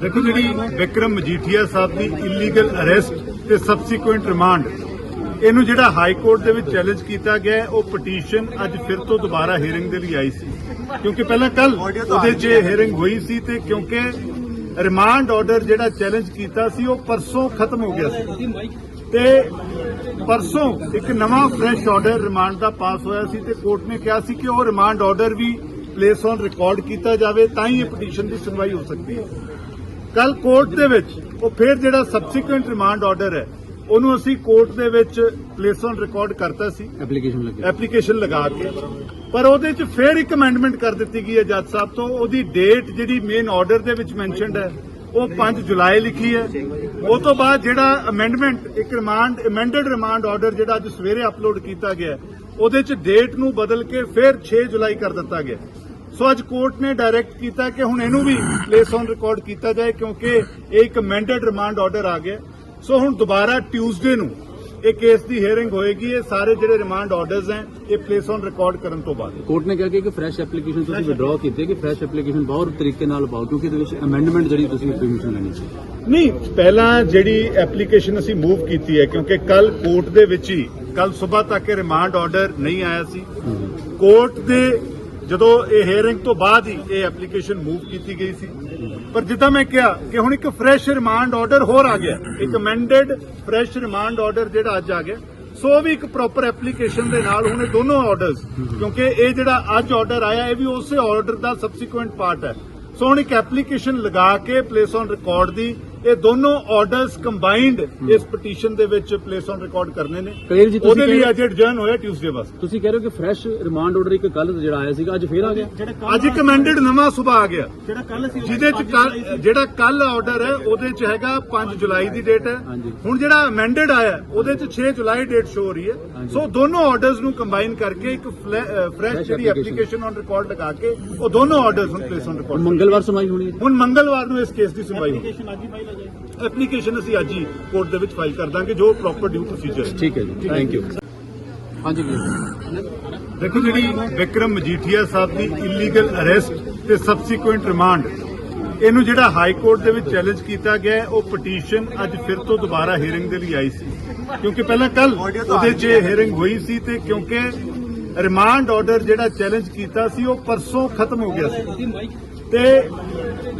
ਦੇਖੋ ਜਿਹੜੀ ਵਿਕਰਮ ਮਜੀਠੀਆ ਸਾਹਿਬ ਦੀ ਇਲੀਗਲ ਅਰੈਸਟ ਤੇ ਸਬਸੀਕੁਐਂਟ ਰਿਮਾਂਡ ਇਹਨੂੰ ਜਿਹੜਾ ਹਾਈ ਕੋਰਟ ਦੇ ਵਿੱਚ ਚੈਲੰਜ ਕੀਤਾ ਗਿਆ ਉਹ ਪਟੀਸ਼ਨ ਅੱਜ ਫਿਰ ਤੋਂ ਦੁਬਾਰਾ ਹੀਅਰਿੰਗ ਦੇ ਲਈ ਆਈ ਸੀ। ਕਿਉਂਕਿ ਪਹਿਲਾਂ ਕੱਲ ਉਹਦੇ 'ਚ ਹੀਅਰਿੰਗ ਹੋਈ ਸੀ ਤੇ ਕਿਉਂਕਿ ਰਿਮਾਂਡ ਆਰਡਰ ਜਿਹੜਾ ਚੈਲੰਜ ਕੀਤਾ ਸੀ ਉਹ ਪਰਸੋਂ ਖਤਮ ਹੋ ਗਿਆ ਸੀ। ਤੇ ਪਰਸੋਂ ਇੱਕ ਨਵਾਂ ਫਰੈਸ਼ ਆਰਡਰ ਰਿਮਾਂਡ ਦਾ ਪਾਸ ਹੋਇਆ ਸੀ ਤੇ ਕੋਰਟ ਨੇ ਕਿਹਾ ਸੀ ਕਿ ਉਹ ਰਿਮਾਂਡ ਆਰਡਰ ਵੀ ਪਲੇਸ ਔਨ ਰਿਕਾਰਡ ਕੀਤਾ ਜਾਵੇ ਤਾਂ ਹੀ ਇਹ ਪਟੀਸ਼ਨ ਦੀ ਸੁਣਵਾਈ ਹੋ ਸਕਦੀ ਹੈ। ਕੱਲ ਕੋਰਟ ਦੇ ਵਿੱਚ ਉਹ ਫਿਰ ਜਿਹੜਾ ਸਬਸੀਕੁਐਂਟ ਰਿਮਾਂਡ ਆਰਡਰ ਹੈ ਉਹਨੂੰ ਅਸੀਂ ਕੋਰਟ ਦੇ ਵਿੱਚ ਪਲੇਸ ਔਨ ਰਿਕਾਰਡ ਕਰਤਾ ਸੀ। ਐਪਲੀਕੇਸ਼ਨ ਲੱਗੀ। ਐਪਲੀਕੇਸ਼ਨ ਲਗਾ ਕੇ। ਪਰ ਉਹਦੇ ਚ ਫਿਰ ਇੱਕ ਅਮੈਂਡਮੈਂਟ ਕਰ ਦਿੱਤੀ ਗਈ ਹੈ ਜੱਜ ਸਾਹਿਬ ਤੋਂ। ਉਹਦੀ ਡੇਟ ਜਿਹੜੀ ਮੇਨ ਆਰਡਰ ਦੇ ਵਿੱਚ ਮੈਂਸ਼ਨਡ ਹੈ ਉਹ 5 ਜੁਲਾਈ ਲਿਖੀ ਹੈ। ਉਹ ਤੋਂ ਬਾਅਦ ਜਿਹੜਾ ਅਮੈਂਡਮੈਂਟ ਇੱਕ ਰਿਮਾਂਡ ਅਮੈਂਡਡ ਰਿਮਾਂਡ ਆਰਡਰ ਜਿਹੜਾ ਅੱਜ ਸਵੇਰੇ ਅਪਲੋਡ ਕੀਤਾ ਗਿਆ ਉਹਦੇ ਚ ਡੇਟ ਨੂੰ ਬਦਲ ਕੇ ਫਿਰ 6 ਜੁਲਾਈ ਕਰ ਦਿੱਤਾ ਗਿਆ ਸੋ ਅੱਜ ਕੋਰਟ ਨੇ ਡਾਇਰੈਕਟ ਕੀਤਾ ਕਿ ਹੁਣ ਇਹਨੂੰ ਵੀ ਪਲੇਸ ਔਨ ਰਿਕਾਰਡ ਕੀਤਾ ਜਾਏ ਕਿਉਂਕਿ ਇਹ ਇੱਕ ਅਮੈਂਡਡ ਰਿਮਾਂਡ ਆਰਡਰ ਆ ਗਿਆ। ਸੋ ਹੁਣ ਦੁਬਾਰਾ ਟਿਊਜ਼ਡੇ ਨੂੰ ਇਹ ਕੇਸ ਦੀ ਹੀਅਰਿੰਗ ਹੋਏਗੀ। ਇਹ ਸਾਰੇ ਜਿਹੜੇ ਰਿਮਾਂਡ ਆਰਡਰਸ ਹੈ ਇਹ ਪਲੇਸ ਔਨ ਰਿਕਾਰਡ ਕਰਨ ਤੋਂ ਬਾਅਦ। ਕੋਰਟ ਨੇ ਕਿਹਾ ਕਿ ਇੱਕ ਫਰੈਸ਼ ਐਪਲੀਕੇਸ਼ਨ ਤੁਸੀਂ ਵਿਡਰਾ ਕੀਤੀ ਕਿ ਫਰੈਸ਼ ਐਪਲੀਕੇਸ਼ਨ ਬਹੁਤ ਤਰੀਕੇ ਨਾਲ ਪਾਓ ਕਿਉਂਕਿ ਇਹਦੇ ਵਿੱਚ ਅਮੈਂਡਮੈਂਟ ਜਿਹੜੀ ਤੁਸੀਂ ਪਰਮਿਸ਼ਨ ਲੈਣੀ ਸੀ। ਨਹੀਂ ਪਹਿਲਾਂ ਜਿਹੜੀ ਐਪਲੀਕੇਸ਼ਨ ਅਸੀਂ ਮੂਵ ਕੀਤੀ ਹੈ ਕਿਉਂਕਿ ਕੱਲ ਕੋਰਟ ਦੇ ਵਿੱਚ ਹੀ ਕੱਲ ਸਵੇਰ ਤੱਕ ਇਹ ਰਿਮਾਂਡ ਆਰਡਰ ਨਹੀਂ ਆਇਆ ਸੀ। ਕੋਰਟ ਦੇ ਜਦੋਂ ਇਹ ਹੇਅਰਿੰਗ ਤੋਂ ਬਾਅਦ ਹੀ ਇਹ ਐਪਲੀਕੇਸ਼ਨ ਮੂਵ ਕੀਤੀ ਗਈ ਸੀ। ਪਰ ਜਿੱਦਾਂ ਮੈਂ ਕਿਹਾ ਕਿ ਹੁਣ ਇੱਕ ਫਰੈਸ਼ ਰਿਮਾਂਡ ਆਰਡਰ ਹੋਰ ਆ ਗਿਆ। ਇੱਕ ਅਮੈਂਡਡ ਫਰੈਸ਼ ਰਿਮਾਂਡ ਆਰਡਰ ਜਿਹੜਾ ਅੱਜ ਆ ਗਿਆ। ਸੋ ਉਹ ਵੀ ਇੱਕ ਪ੍ਰੋਪਰ ਐਪਲੀਕੇਸ਼ਨ ਦੇ ਨਾਲ ਹੁਣ ਇਹ ਦੋਨੋਂ ਆਰਡਰਸ ਕਿਉਂਕਿ ਇਹ ਜਿਹੜਾ ਅੱਜ ਆਰਡਰ ਆਇਆ, ਇਹ ਵੀ ਉਸੇ ਆਰਡਰ ਦਾ ਸਬਸੀਕੁਐਂਟ ਪਾਰਟ ਹੈ। ਸੋ ਹੁਣ ਇੱਕ ਐਪਲੀਕੇਸ਼ਨ ਲਗਾ ਕੇ ਪਲੇਸ ਔਨ ਰਿਕਾਰਡ ਦੀ ਇਹ ਦੋਨੋਂ ਆਰਡਰਸ ਕੰਬਾਈਨਡ ਇਸ ਪਟੀਸ਼ਨ ਦੇ ਵਿੱਚ ਪਲੇਸ ਔਨ ਰਿਕਾਰਡ ਕਰਨੇ ਨੇ। ਕਲੀਅਰ ਜੀ ਤੁਸੀਂ ਉਹਦੇ ਲਈ ਅੱਜ ਐਡਜਰਨ ਹੋਇਆ ਟਿਊਜ਼ਡੇ ਵਾਸਤੇ। ਤੁਸੀਂ ਕਹਿ ਰਹੇ ਹੋ ਕਿ ਫਰੈਸ਼ ਰਿਮਾਂਡ ਆਰਡਰ ਇੱਕ ਕੱਲ ਜਿਹੜਾ ਆਇਆ ਸੀਗਾ ਅੱਜ ਫੇਰ ਆ ਗਿਆ? ਅੱਜ ਇੱਕ ਅਮੈਂਡਡ ਨਵਾਂ ਸੁਭਾ ਆ ਗਿਆ। ਜਿਹੜਾ ਕੱਲ ਸੀ ਜਿਹਦੇ ਚ ਜਿਹੜਾ ਕੱਲ ਆਰਡਰ ਹੈ ਉਹਦੇ ਚ ਹੈਗਾ 5 ਜੁਲਾਈ ਦੀ ਡੇਟ ਹੈ। ਹੁਣ ਜਿਹੜਾ ਅਮੈਂਡਡ ਆਇਆ ਉਹਦੇ ਚ 6 ਜੁਲਾਈ ਡੇਟ ਸ਼ੋ ਹੋ ਰਹੀ ਹੈ। ਸੋ ਦੋਨੋਂ ਆਰਡਰਸ ਨੂੰ ਕੰਬਾਈਨ ਕਰਕੇ ਇੱਕ ਫਰੈਸ਼ ਜਿਹੜੀ। ਐਪਲੀਕੇਸ਼ਨ ਔਨ ਰਿਕਾਰਡ ਲਗਾ ਕੇ ਉਹ ਦੋਨੋਂ ਆਰਡਰਸ ਨੂੰ ਪਲੇਸ ਔਨ ਹੁਣ ਰਿਕਾਰਡ ਮੰਗਲਵਾਰ ਸੁਣਵਾਈ ਹੋਣੀ ਹੈ। ਹੁਣ ਮੰਗਲਵਾਰ ਨੂੰ ਇਸ ਕੇਸ ਦੀ ਸੁਣਵਾਈ ਅੱਜ ਹੀ ਐਪਲੀਕੇਸ਼ਨ ਅਸੀਂ ਅੱਜ ਹੀ ਕੋਰਟ ਦੇ ਵਿੱਚ ਫਾਈਲ ਕਰ ਦਾਂਗੇ ਜੋ ਪ੍ਰੋਪਰ ਡਿਊ ਪ੍ਰੋਸੀਜਰ ਹੈ। ਠੀਕ ਹੈ ਜੀ ਥੈਂਕ ਯੂ ਹਾਂਜੀ ਦੇਖੋ ਜਿਹੜੀ ਵਿਕਰਮ ਮਜੀਠੀਆ ਸਾਹਿਬ ਦੀ ਇਲੀਗਲ ਅਰੈਸਟ ਤੇ ਸਬਸੀਕੁਐਂਟ ਰਿਮਾਂਡ ਇਹਨੂੰ ਜਿਹੜਾ ਹਾਈ ਕੋਰਟ ਦੇ ਵਿੱਚ ਚੈਲੰਜ ਕੀਤਾ ਗਿਆ ਉਹ ਪਟੀਸ਼ਨ ਅੱਜ ਫਿਰ ਤੋਂ ਦੁਬਾਰਾ ਹੀਅਰਿੰਗ ਦੇ ਲਈ ਆਈ ਸੀ। ਕਿਉਂਕਿ ਪਹਿਲਾਂ ਕੱਲ ਉਹਦੇ 'ਚ ਹੀਅਰਿੰਗ ਹੋਈ ਸੀ ਤੇ ਕਿਉਂਕਿ ਰਿਮਾਂਡ ਆਰਡਰ ਜਿਹੜਾ ਚੈਲੰਜ ਕੀਤਾ ਸੀ ਉਹ ਪਰਸੋਂ ਖਤਮ ਹੋ ਗਿਆ ਸੀ। ਤੇ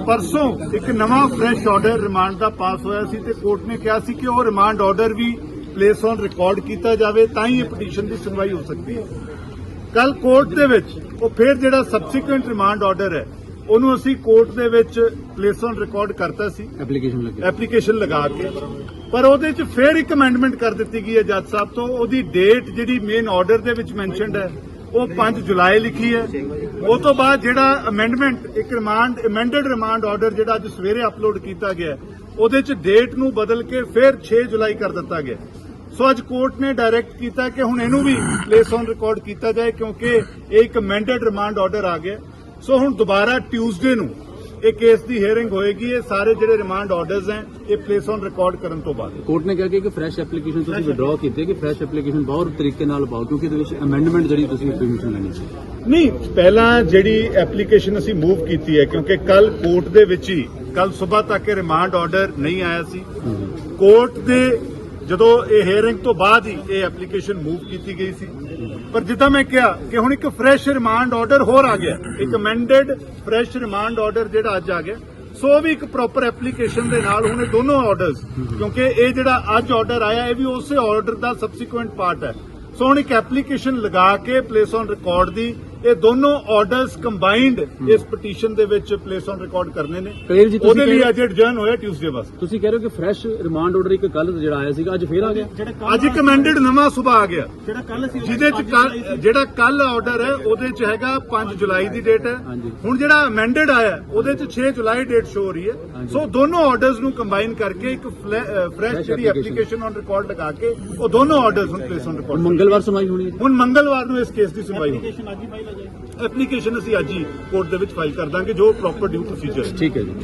ਪਰਸੋਂ ਇੱਕ ਨਵਾਂ ਫਰੈਸ਼ ਆਰਡਰ ਰਿਮਾਂਡ ਦਾ ਪਾਸ ਹੋਇਆ ਸੀ ਤੇ ਕੋਰਟ ਨੇ ਕਿਹਾ ਸੀ ਕਿ ਉਹ ਰਿਮਾਂਡ ਆਰਡਰ ਵੀ ਪਲੇਸ ਔਨ ਰਿਕਾਰਡ ਕੀਤਾ ਜਾਵੇ ਤਾਂ ਹੀ ਇਹ ਪਟੀਸ਼ਨ ਦੀ ਸੁਣਵਾਈ ਹੋ ਸਕਦੀ ਹੈ। ਕੱਲ ਕੋਰਟ ਦੇ ਵਿੱਚ ਉਹ ਫਿਰ ਜਿਹੜਾ ਸਬਸੀਕੁਐਂਟ ਰਿਮਾਂਡ ਆਰਡਰ ਹੈ ਉਹਨੂੰ ਅਸੀਂ ਕੋਰਟ ਦੇ ਵਿੱਚ ਪਲੇਸ ਔਨ ਰਿਕਾਰਡ ਕਰਤਾ ਸੀ। ਐਪਲੀਕੇਸ਼ਨ ਲੱਗੀ। ਐਪਲੀਕੇਸ਼ਨ ਲਗਾ ਕੇ। ਪਰ ਉਹਦੇ ਚ ਫਿਰ ਇੱਕ ਅਮੈਂਡਮੈਂਟ ਕਰ ਦਿੱਤੀ ਗਈ ਹੈ ਜੱਜ ਸਾਹਿਬ ਤੋਂ। ਉਹਦੀ ਡੇਟ ਜਿਹੜੀ ਮੇਨ ਆਰਡਰ ਦੇ ਵਿੱਚ ਮੈਂਸ਼ਨਡ ਹੈ ਉਹ 5 ਜੁਲਾਈ ਲਿਖੀ ਹੈ। ਉਹ ਤੋਂ ਬਾਅਦ ਜਿਹੜਾ ਅਮੈਂਡਮੈਂਟ ਇੱਕ ਰਿਮਾਂਡ ਅਮੈਂਡਡ ਰਿਮਾਂਡ ਆਰਡਰ ਜਿਹੜਾ ਅੱਜ ਸਵੇਰੇ ਅਪਲੋਡ ਕੀਤਾ ਗਿਆ ਉਹਦੇ ਚ ਡੇਟ ਨੂੰ ਬਦਲ ਕੇ ਫਿਰ 6 ਜੁਲਾਈ ਕਰ ਦਿੱਤਾ ਗਿਆ ਸੋ ਅੱਜ ਕੋਰਟ ਨੇ ਡਾਇਰੈਕਟ ਕੀਤਾ ਕਿ ਹੁਣ ਇਹਨੂੰ ਵੀ ਪਲੇਸ ਔਨ ਰਿਕਾਰਡ ਕੀਤਾ ਜਾਏ ਕਿਉਂਕਿ ਇਹ ਇੱਕ ਅਮੈਂਡਡ ਰਿਮਾਂਡ ਆਰਡਰ ਆ ਗਿਆ ਸੋ ਹੁਣ ਦੁਬਾਰਾ ਟਿਊਜ਼ਡੇ ਨੂੰ ਇਹ ਕੇਸ ਦੀ ਹੀਅਰਿੰਗ ਹੋਏਗੀ ਇਹ ਸਾਰੇ ਜਿਹੜੇ ਰਿਮਾਂਡ ਆਰਡਰਸ ਹੈ ਇਹ ਪਲੇਸ ਔਨ ਰਿਕਾਰਡ ਕਰਨ ਤੋਂ ਬਾਅਦ। ਕੋਰਟ ਨੇ ਕਿਹਾ ਕਿ ਇੱਕ ਫਰੈਸ਼ ਐਪਲੀਕੇਸ਼ਨ ਤੁਸੀਂ ਵਿਡਰਾ ਕੀਤੀ ਕਿ ਫਰੈਸ਼ ਐਪਲੀਕੇਸ਼ਨ ਬਹੁਤ ਤਰੀਕੇ ਨਾਲ ਪਾਓ ਕਿਉਂਕਿ ਇਹਦੇ ਵਿੱਚ ਅਮੈਂਡਮੈਂਟ ਜਿਹੜੀ ਤੁਸੀਂ ਪਰਮਿਸ਼ਨ ਲੈਣੀ ਸੀ ਨਹੀਂ, ਪਹਿਲਾਂ ਜਿਹੜੀ ਐਪਲੀਕੇਸ਼ਨ ਅਸੀਂ ਮੂਵ ਕੀਤੀ ਹੈ, ਕਿਉਂਕਿ ਕੱਲ ਕੋਰਟ ਦੇ ਵਿੱਚ ਹੀ, ਕੱਲ ਸਵੇਰ ਤੱਕ ਇਹ ਰਿਮਾਂਡ ਆਰਡਰ ਨਹੀਂ ਆਇਆ ਸੀ। ਕੋਰਟ ਦੇ ਜਦੋਂ ਇਹ ਹੇਅਰਿੰਗ ਤੋਂ ਬਾਅਦ ਹੀ ਇਹ ਐਪਲੀਕੇਸ਼ਨ ਮੂਵ ਕੀਤੀ ਗਈ ਸੀ। ਪਰ ਜਿੱਦਾਂ ਮੈਂ ਕਿਹਾ ਕਿ ਹੁਣ ਇੱਕ ਫਰੈਸ਼ ਰਿਮਾਂਡ ਆਰਡਰ ਹੋਰ ਆ ਗਿਆ, ਇੱਕ ਅਮੈਂਡਡ ਫਰੈਸ਼ ਰਿਮਾਂਡ ਆਰਡਰ ਜਿਹੜਾ ਅੱਜ ਆ ਗਿਆ, ਸੋ ਉਹ ਵੀ ਇੱਕ ਪ੍ਰੋਪਰ ਐਪਲੀਕੇਸ਼ਨ ਦੇ ਨਾਲ ਹੁਣ ਇਹ ਦੋਨੋਂ ਆਰਡਰਸ ਕਿਉਂਕਿ ਇਹ ਜਿਹੜਾ ਅੱਜ ਆਰਡਰ ਆਇਆ, ਇਹ ਵੀ ਉਸੇ ਆਰਡਰ ਦਾ ਸਬਸੀਕੁਐਂਟ ਪਾਰਟ ਹੈ। ਸੋ ਹੁਣ ਇੱਕ ਐਪਲੀਕੇਸ਼ਨ ਲਗਾ ਕੇ ਪਲੇਸ ਔਨ ਰਿਕਾਰਡ ਦੀ ਇਹ ਦੋਨੋਂ ਆਰਡਰਸ ਕੰਬਾਈਨਡ ਇਸ ਪਟੀਸ਼ਨ ਦੇ ਵਿੱਚ ਪਲੇਸ ਔਨ ਰਿਕਾਰਡ ਕਰਨੇ ਨੇ। ਕਲੀਅਰ ਜੀ ਤੁਸੀਂ ਉਹਦੇ ਲਈ ਅੱਜ ਐਡਜਰਨ ਹੋਇਆ ਟਿਊਜ਼ਡੇ ਵਾਸਤੇ। ਤੁਸੀਂ ਕਹਿ ਰਹੇ ਹੋ ਕਿ ਫਰੈਸ਼ ਰਿਮਾਂਡ ਆਰਡਰ ਇੱਕ ਕੱਲ ਜਿਹੜਾ ਆਇਆ ਸੀਗਾ ਅੱਜ ਫੇਰ ਆ ਗਿਆ? ਅੱਜ ਇੱਕ ਅਮੈਂਡਡ ਨਵਾਂ ਸੁਭਾ ਆ ਗਿਆ। ਜਿਹੜਾ ਕੱਲ ਸੀ ਜਿਹਦੇ ਚ ਜਿਹੜਾ ਕੱਲ ਆਰਡਰ ਹੈ ਉਹਦੇ ਚ ਹੈਗਾ 5 ਜੁਲਾਈ ਦੀ ਡੇਟ ਹੈ। ਹੁਣ ਜਿਹੜਾ ਅਮੈਂਡਡ ਆਇਆ ਉਹਦੇ ਚ 6 ਜੁਲਾਈ ਡੇਟ ਸ਼ੋ ਹੋ ਰਹੀ ਹੈ। ਸੋ ਦੋਨੋਂ ਆਰਡਰਸ ਨੂੰ ਕੰਬਾਈਨ ਕਰਕੇ ਇੱਕ ਫਰੈਸ਼ ਜਿਹੜੀ। ਐਪਲੀਕੇਸ਼ਨ ਔਨ ਰਿਕਾਰਡ ਲਗਾ ਕੇ ਉਹ ਦੋਨੋਂ ਆਰਡਰਸ ਨੂੰ ਪਲੇਸ ਔਨ ਹੁਣ ਰਿਕਾਰਡ ਮੰਗਲਵਾਰ ਸੁਣਵਾਈ ਹੋਣੀ ਹੈ। ਹੁਣ ਮੰਗਲਵਾਰ ਨੂੰ ਇਸ ਕੇਸ ਦੀ ਸੁਣਵਾਈ ਅੱਜ ਹੀ। ਐਪਲੀਕੇਸ਼ਨ ਅਸੀਂ ਅੱਜ ਹੀ ਕੋਰਟ ਦੇ ਵਿੱਚ ਫਾਈਲ ਕਰ ਦਾਂਗੇ ਜੋ ਪ੍ਰੋਪਰ ਡਿਊ ਪ੍ਰੋਸੀਜਰ ਠੀਕ ਹੈ ਜੀ।